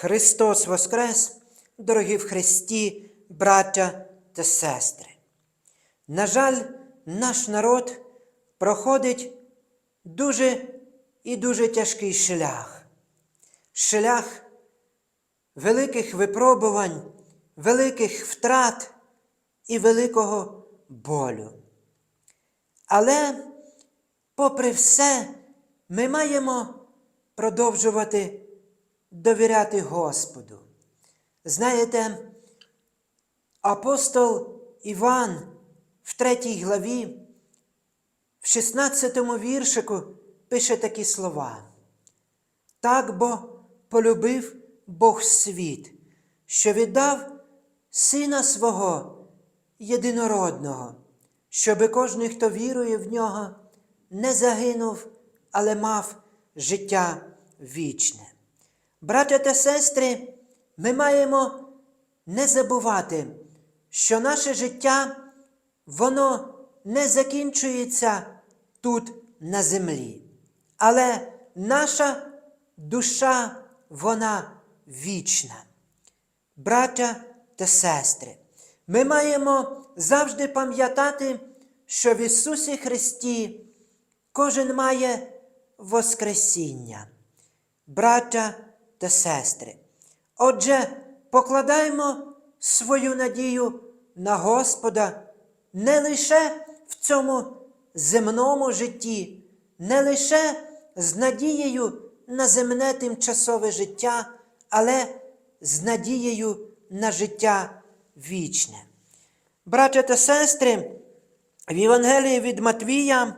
Христос Воскрес, дорогі в Христі, браття та сестри. На жаль, наш народ проходить дуже і дуже тяжкий шлях. Шлях великих випробувань, великих втрат і великого болю. Але, попри все, ми маємо продовжувати довіряти Господу. Знаєте, апостол Іван в третій главі, в 16 віршику пише такі слова. Так бо полюбив Бог світ, що віддав Сина свого єдинородного, щоби кожен, хто вірує в нього, не загинув, але мав життя вічне. Браття та сестри, ми маємо не забувати, що наше життя, воно не закінчується тут на землі. Але наша душа, вона вічна. Браття та сестри, ми маємо завжди пам'ятати, що в Ісусі Христі кожен має Воскресіння. Браття та сестри. Отже, покладаємо свою надію на Господа не лише в цьому земному житті, не лише з надією на земне тимчасове життя, але з надією на життя вічне. Браття та сестри, в Євангелії від Матвія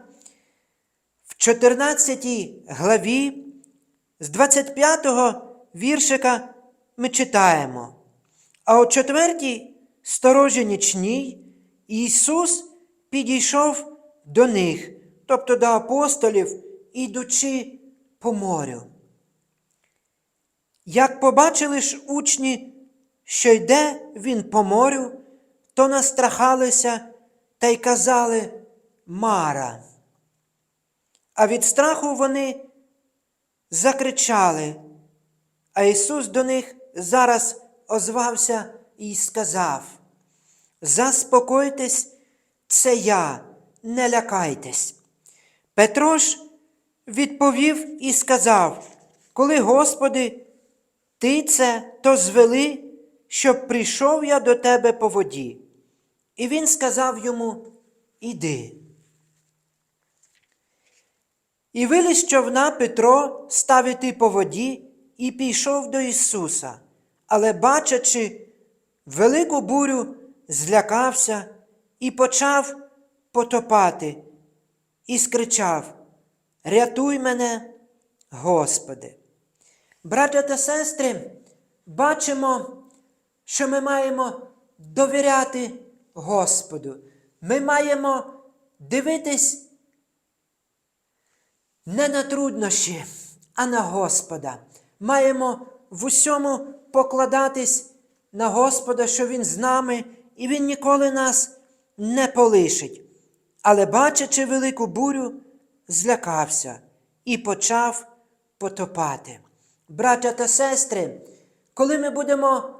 в 14 главі з 25-го віршика ми читаємо. А о четвертій сторожі нічній Ісус підійшов до них, тобто до апостолів, ідучи по морю. Як побачили ж учні, що йде він по морю, то настрахалися та й казали Мара. А від страху вони закричали, а Ісус до них зараз озвався і сказав: Заспокойтесь, це я, не лякайтесь. Петро ж відповів і сказав: Коли, Господи, Ти це, то звели, щоб прийшов я до Тебе по воді. І він сказав йому: Іди. І виліз човна Петро став іти по воді і пішов до Ісуса, але, бачачи велику бурю, злякався і почав потопати, і скричав: Рятуй мене, Господи. Браття та сестри, бачимо, що ми маємо довіряти Господу. Ми маємо дивитись не на труднощі, а на Господа. Маємо в усьому покладатись на Господа, що Він з нами, і Він ніколи нас не полишить. Але, бачачи велику бурю, злякався і почав потопати. Браття та сестри, коли ми будемо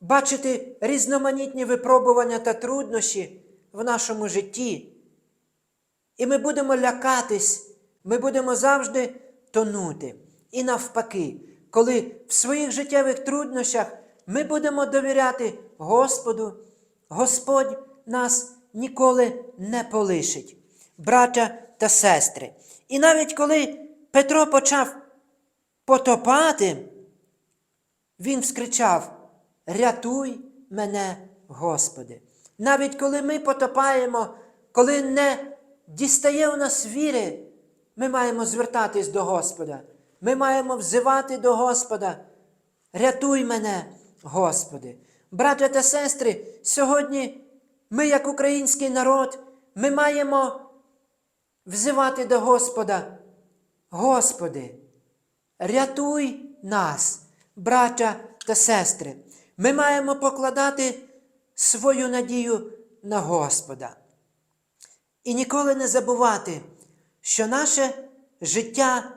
бачити різноманітні випробування та труднощі в нашому житті, і ми будемо лякатись, ми будемо завжди тонути. І навпаки, коли в своїх життєвих труднощах ми будемо довіряти Господу, Господь нас ніколи не полишить, браття та сестри. І навіть коли Петро почав потопати, він вскричав: Рятуй мене, Господи. Навіть коли ми потопаємо, коли не дістає у нас віри, ми маємо звертатись до Господа. Ми маємо взивати до Господа. Рятуй мене, Господи. Браття та сестри, сьогодні ми, як український народ, ми маємо взивати до Господа. Господи, рятуй нас, браття та сестри. Ми маємо покладати свою надію на Господа. І ніколи не забувати, що наше життя,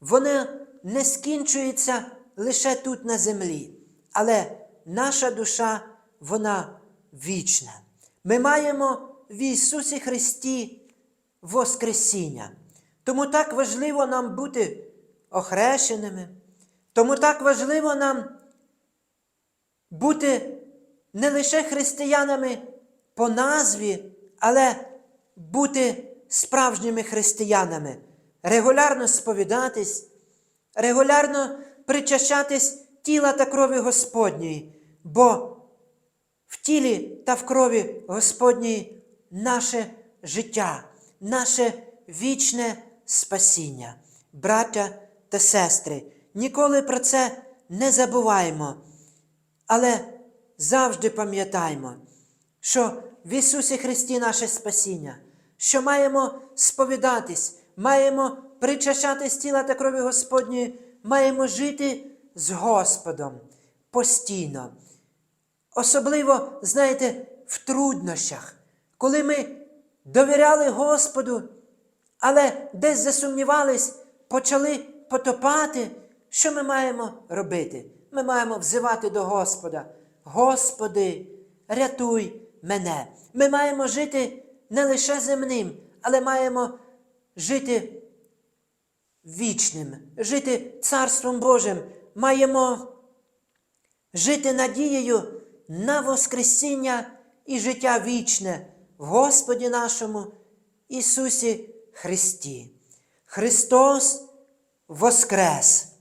воно не скінчується лише тут на землі, але наша душа, вона вічна. Ми маємо в Ісусі Христі Воскресіння. Тому так важливо нам бути охрещеними, тому так важливо нам бути не лише християнами по назві, але бути справжніми християнами, регулярно сповідатись, регулярно причащатись тіла та крові Господньої, бо в тілі та в крові Господній наше життя, наше вічне спасіння. Браття та сестри, ніколи про це не забуваємо, але завжди пам'ятаємо, що в Ісусі Христі наше спасіння, що маємо сповідатись, маємо причащатись тіла та крові Господньої, маємо жити з Господом постійно. Особливо, знаєте, в труднощах, коли ми довіряли Господу, але десь засумнівались, почали потопати, що ми маємо робити? Ми маємо взивати до Господа. Господи, рятуй мене. Ми маємо жити не лише земним, але маємо жити вічним, жити Царством Божим. Маємо жити надією на Воскресіння і життя вічне в Господі нашому Ісусі Христі. Христос Воскрес!